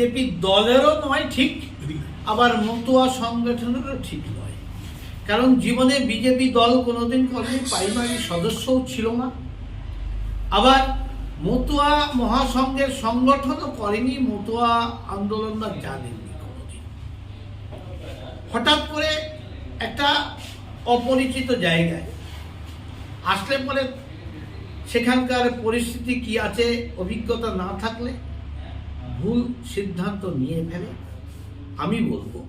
BJP দলেরও নয়, ঠিক। আবার মতুয়া সংগঠনেরও ঠিক নয়। কারণ জীবনে বিজেপি দল কোনোদিন কখনোই প্রাইমারি সদস্যও ছিল না। আবার মতুয়া মহাসংঘের সংগঠনও করেনি, মতুয়া আন্দোলন বা জানেননি কোনোদিন। হঠাৎ করে একটা অপরিচিত জায়গায় আসলে পরে সেখানকার পরিস্থিতি কি আছে, অভিজ্ঞতা না থাকলে ভুল সিদ্ধান্ত নিয়ে ফেলে, আমি বলব,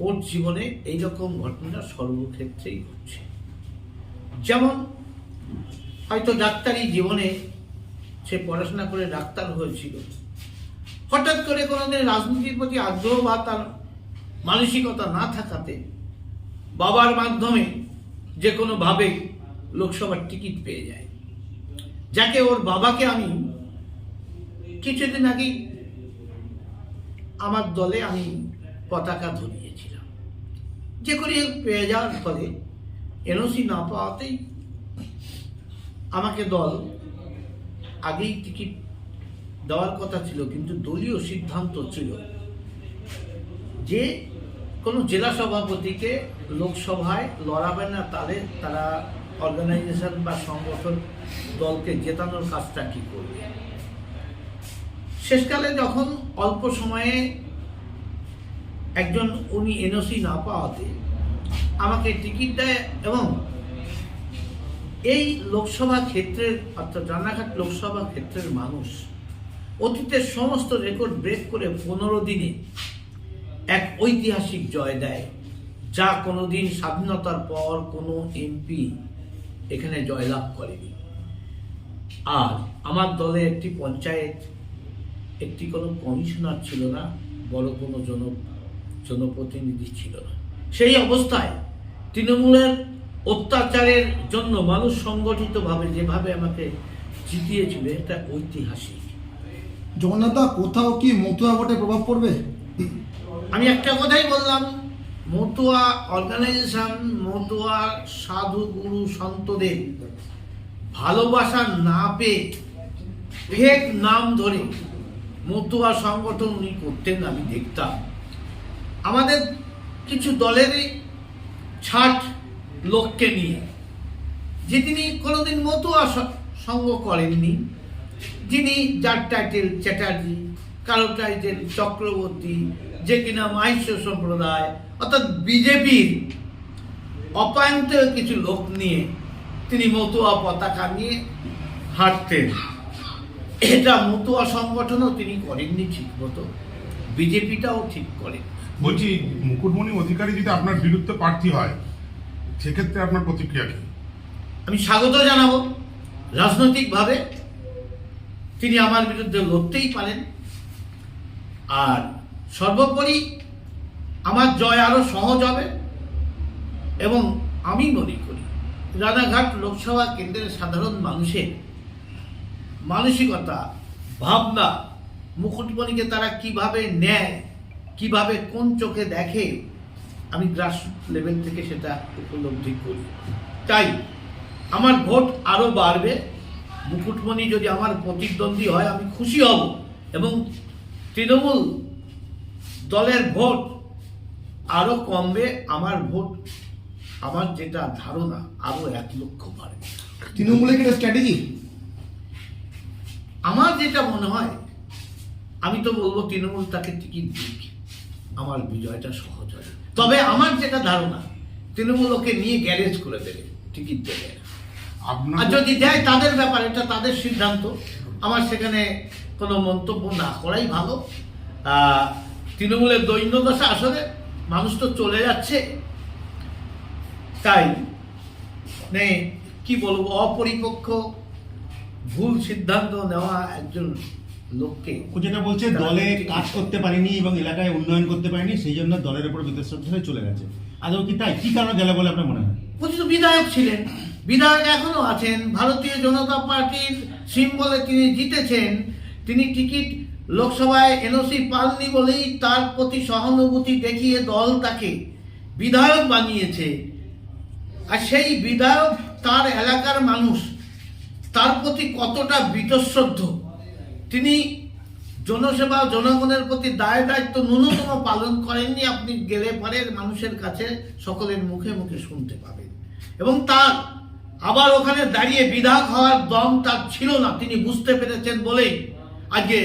ওর জীবনে এইরকম ঘটনা সর্বক্ষেত্রেই ঘটছে। যেমন, হয়তো ডাক্তারি জীবনে সে পড়াশোনা করে ডাক্তার হয়েছিল। হঠাৎ করে কোনোদিন রাজনীতির প্রতি আগ্রহ বা তার মানসিকতা না থাকাতে বাবার মাধ্যমে যে কোনোভাবে লোকসভার টিকিট পেয়ে যায়। যাকে ওর বাবাকে আমি কিছুদিন আগেই আমার দলে আমি পতাকা ধরিয়েছিলাম। যে করে পেয়ে যাওয়ার ফলে এনওসি না পাওয়াতেই আমাকে দল আগেই টিকিট দেওয়ার কথা ছিল, কিন্তু দলীয় সিদ্ধান্ত ছিল যে কোনো জেলা সভাপতিকে লোকসভায় লড়াবে না, তাহলে তারা অর্গানাইজেশন বা সংগঠন দলকে জেতানোর কাজটা কি করবে? শেষকালে যখন অল্প সময়ে একজন উনি এনওসি না পাওয়াতে আমাকে টিকিট দেয় এবং এই লোকসভা ক্ষেত্রের, অর্থাৎ রানাঘাট লোকসভা ক্ষেত্রের মানুষ অতীতের সমস্ত রেকর্ড ব্রেক করে পনেরো দিনে এক ঐতিহাসিক জয় দেয়, যা কোনোদিন স্বাধীনতার পর কোনো এমপি এখানে জয়লাভ করেনি। আর আমার দলে একটি পঞ্চায়েত একটি কোনো কমিশনার ছিল না বড় কোনো জন জনপ্রতিনিধি ছিল না। সেই অবস্থায় তৃণমূলের অত্যাচারের জন্য মানুষ সংগঠিতভাবে যেভাবে আমাকে জিতিয়েছিল এটা ঐতিহাসিক। জগন্নাথদা কোথাও কি মতুয়া ভোটে প্রভাব পড়বে? আমি একটা কথাই বললাম মতুয়া অর্গানাইজেশন মতুয়া সাধু গুরু সন্তদের ভালোবাসা না পেয়ে ফেক নাম ধরে মতুয়া সংগঠন উনি করতেন, আমি দেখতাম। আমাদের কিছু দলেরই ছাট লোককে নিয়ে, যে তিনি কোনোদিন মতুয়া সঙ্গ করেননি। যিনি যার টাইটেল চ্যাটার্জি, কারও টাইটেল চক্রবর্তী, যে কিনা মাহিষ্য সম্প্রদায়, অর্থাৎ বিজেপির অপায়ন্ত কিছু লোক নিয়ে তিনি মতুয়া পতাকা নিয়ে হাঁটতেন। এটা মতুয়া সংগঠনও তিনি করেননি ঠিক মতো বিজেপিটাও ঠিক করেন। বলছি মুকুটমণি অধিকারী যদি আপনার বিরুদ্ধে প্রার্থী হয় সেক্ষেত্রে আপনার প্রতিক্রিয়া কি? আমি স্বাগত জানাব। রাজনৈতিকভাবে তিনি আমার বিরুদ্ধে লড়তেই পারেন। আর সর্বোপরি আমার জয় আরও সহজ হবে। এবং আমি মনে করি রানাঘাট লোকসভা কেন্দ্রের সাধারণ মানুষের মানসিকতা, ভাবনা, মুকুটমণিকে তারা কীভাবে নেয়, কীভাবে কোন চোখে দেখে, আমি গ্রাস লেভেল থেকে সেটা উপলব্ধি করি। তাই আমার ভোট আরও বাড়বে। মুকুটমণি যদি আমার প্রতিদ্বন্দ্বী হয়, আমি খুশি হব এবং তৃণমূল দলের ভোট আরও কমবে। আমার ভোট, আমার যেটা ধারণা আরও এক লক্ষ বাড়বে। তৃণমূলের কি স্ট্র্যাটেজি আমার যেটা মনে হয় আমি তো বলব তৃণমূল তাকে টিকিট দিক। আমার বিজয়টা সহজ হবে। তবে আমার যেটা ধারণা তৃণমূল ওকে নিয়ে গ্যারেজ করে দেবে টিকিট দেবে। আর যদি দেয় তাদের ব্যাপার এটা তাদের সিদ্ধান্ত। আমার সেখানে কোনো মন্তব্য না করাই ভালো। তৃণমূলের দৈন্যদশা আসলে মানুষ তো চলে যাচ্ছে। তাই মানে কি বলব অপরিপক্ষ ভুল সিদ্ধান্ত নেওয়া একজন লোককে ও যেটা বলছে দলে কাজ করতে পারেনি এবং এলাকায় উন্নয়ন করতে পারেনি সেই জন্য দলের উপর হয়ে চলে গেছে। আদৌ কি তাই? কি কারণে গেলে বলে আপনার মনে হয়? উনি তো বিধায়ক ছিলেন। বিধায়ক এখনও আছেন। ভারতীয় জনতা পার্টির সিম্বলে তিনি জিতেছেন। তিনি টিকিট লোকসভায় এনওসি পাননি বলেই তার প্রতি সহানুভূতি দেখিয়ে দল তাকে বিধায়ক বানিয়েছে। আর সেই বিধায়ক তার এলাকার মানুষ। তার প্রতি কতটা বীতশ্রদ্ধ? তিনি জনসেবা, জনগণের প্রতি দায় দায়িত্ব ন্যূনতম পালন করেননি, আপনি গেলে পরে মানুষের কাছে সকলের মুখে মুখে শুনতে পাবেন। এবং তার আবার ওখানে দাঁড়িয়ে বিধায়ক হওয়ার দম তার ছিল না, তিনি বুঝতে পেরেছেন বলেই। আজকে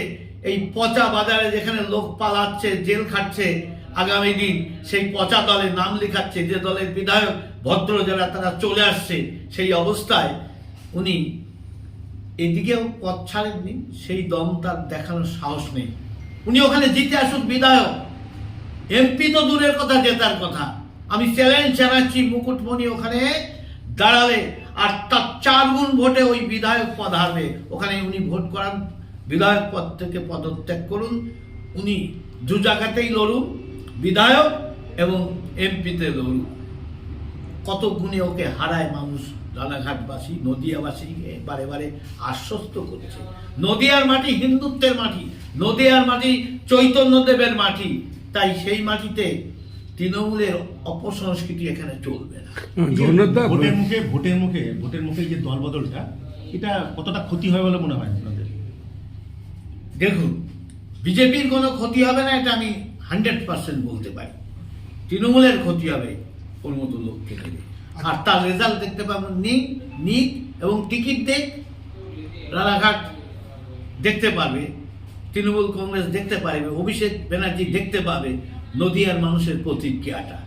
এই পচা বাজারে যেখানে লোক পালাচ্ছে, জেল খাটছে, আগামী দিন সেই পচা দলে নাম লেখাচ্ছে, যে দলের বিধায়ক, ভদ্র যারা, তারা চলে আসছে, সেই অবস্থায় উনি এদিকেও পথ ছাড়েননি, সেই দম তার দেখানোর সাহস নেই। উনি ওখানে জিতে আসুক বিধায়ক। এমপি তো দূরের কথা, জেতার কথা। আমি চ্যালেঞ্জ জানাচ্ছি মুকুটমণি ওখানে দাঁড়াবে আর তার চার গুণ ভোটে ওই বিধায়ক পদ হারবে। ওখানে উনি ভোট করান, বিধায়ক পদ থেকে পদত্যাগ করুন। উনি দু জায়গাতেই লড়ুন, বিধায়ক এবং এমপিতে লড়ুন কত গুণে ওকে হারায় মানুষ রানাঘাটবাসী নদিয়াবাসীকে বারে বারে আশ্বস্ত করছে। নদিয়ার মাটি হিন্দুত্বের মাটি নদিয়ার মাটি চৈতন্যদেবের মাটি তাই সেই মাটিতে তৃণমূলের অপসংস্কৃতি এখানে চলবে না। ভোটের মুখে ভোটের মুখে ভোটের মুখে যে দল বদলটা এটা কতটা ক্ষতি হয় বলে মনে হয় আপনাদের? দেখুন বিজেপির কোনো ক্ষতি হবে না এটা আমি হান্ড্রেড পার্সেন্ট বলতে পারি। তৃণমূলের ক্ষতি হবে। ওর মতো লোককে দেবে আর তার রেজাল্ট দেখতে পাবেন নিক নিক এবং টিকিট দেখ রানাঘাট দেখতে পারবে তৃণমূল কংগ্রেস দেখতে পারবে অভিষেক ব্যানার্জি দেখতে পাবে নদিয়ার মানুষের প্রতিক্রিয়াটা।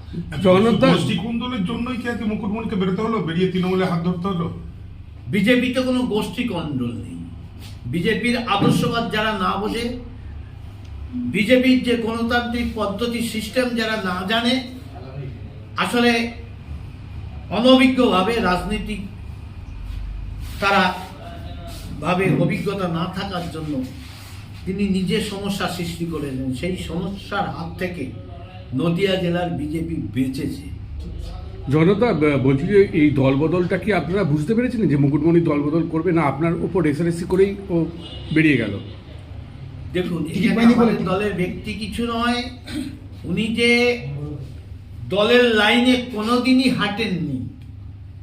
জগন্নাথদা গোষ্ঠী কুন্দলের জন্যই কি আজকে মুকুটমণিকে বেরোতে হলো? বেরিয়ে তৃণমূলে হাত ধরতে হলো? বিজেপিতে কোনো গোষ্ঠী কন্ট্রোল নেই। বিজেপির আদর্শবাদ যারা না বোঝে বিজেপির যে গণতান্ত্রিক পদ্ধতি সিস্টেম যারা না জানে আসলে অনভিজ্ঞভাবে রাজনীতিক তারা ভাবে অভিজ্ঞতা না থাকার জন্য তিনি নিজে সমস্যা সৃষ্টি করেছেন সেই সমস্যার হাত থেকে নদিয়া জেলার বিজেপি বেঁচেছে। জনতা বলছি যে এই দলবদলটা কি আপনারা বুঝতে পেরেছিলেন যে মুকুটমণি দলবদল করবে না? আপনার উপর রেসারেসি করেই ও বেরিয়ে গেল। দেখুন? দলের ব্যক্তি কিছু নয়। উনি যে দলের লাইনে কোনোদিনই হাঁটেননি।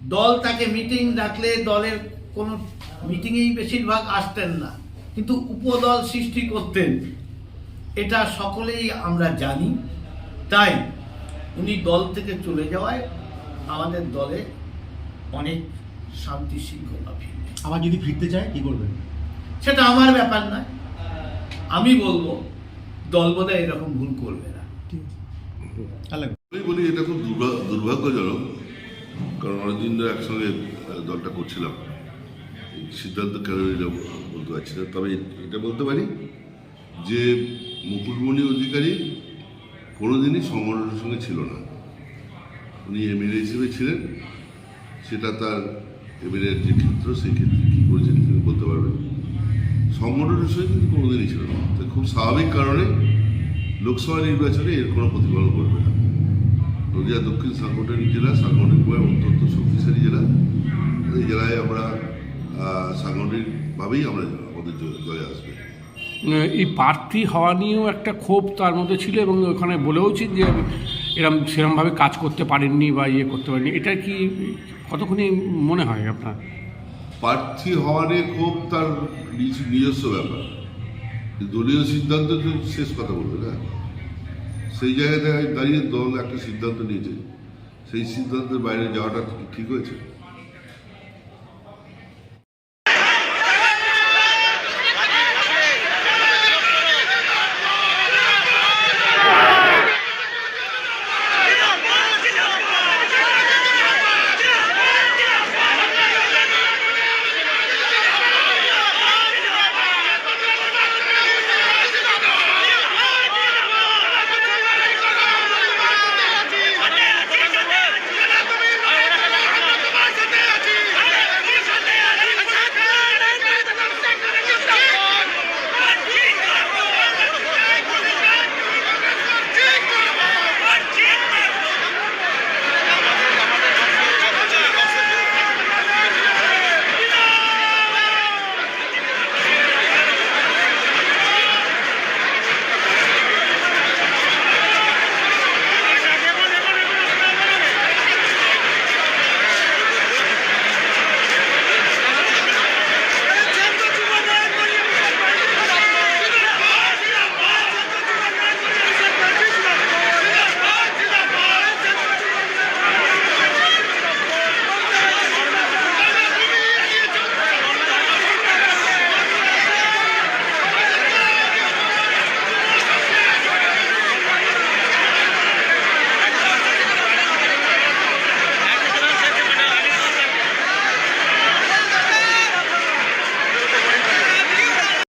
দল তাকে মিটিং ডাকলে দলের কোনো মিটিংয়েই বেশিরভাগ আসতেন না। কিন্তু উপদল সৃষ্টি করতেন। এটা সকলেই আমরা জানি। তাই উনি দল থেকে চলে যাওয়ায় আমাদের দলে অনেক শান্তি শৃঙ্খলা ফিরবে। আবার যদি ফিরতে চায় কি করবেন? সেটা আমার ব্যাপার নয়। আমি বলব দল বোধহয় এরকম ভুল করবে আমি বলি এটা খুব দুর্ভা- দুর্ভাগ্যজনক, কারণ অনেকদিন ধরে একসঙ্গে দলটা করছিলাম। সিদ্ধান্ত কেন বলতে পারছি না, তবে এটা বলতে পারি যে মুকুটমণি অধিকারী কোনোদিনই সংগঠনের সঙ্গে ছিল না। উনি এমএলএ হিসেবে ছিলেন, সেটা তার এমএলএ যে ক্ষেত্র, সেই ক্ষেত্রে কী করেছেন তিনি বলতে পারবেন। সংগঠনের সঙ্গে কিন্তু কোনোদিনই ছিল না। খুব স্বাভাবিক কারণে লোকসভা নির্বাচনে এর কোনো প্রতিফলন করবে না। নদিয়া দক্ষিণ সাংগঠনিক জেলা সাংগঠনিকভাবে অত্যন্ত শক্তিশালী জেলা। এই জেলায় আমরা সাংগঠনিকভাবেই আমরা আমাদের জয়ে আসবে। এই প্রার্থী হওয়া নিয়েও একটা ক্ষোভ তার মধ্যে ছিল এবং ওখানে বলেওছেন যে এরম সেরমভাবে কাজ করতে পারেননি বা ইয়ে করতে পারেননি এটা কি কতক্ষণই মনে হয় আপনার? প্রার্থী হওয়া নিয়ে খুব তার নিজ- নিজস্ব ব্যাপার। দলীয় সিদ্ধান্ত তো শেষ কথা বলবে না। সেই জায়গায় দাঁড়িয়ে দল একটা সিদ্ধান্ত নিয়েছে। সেই সিদ্ধান্তের বাইরে যাওয়াটা ঠিক হয়েছে?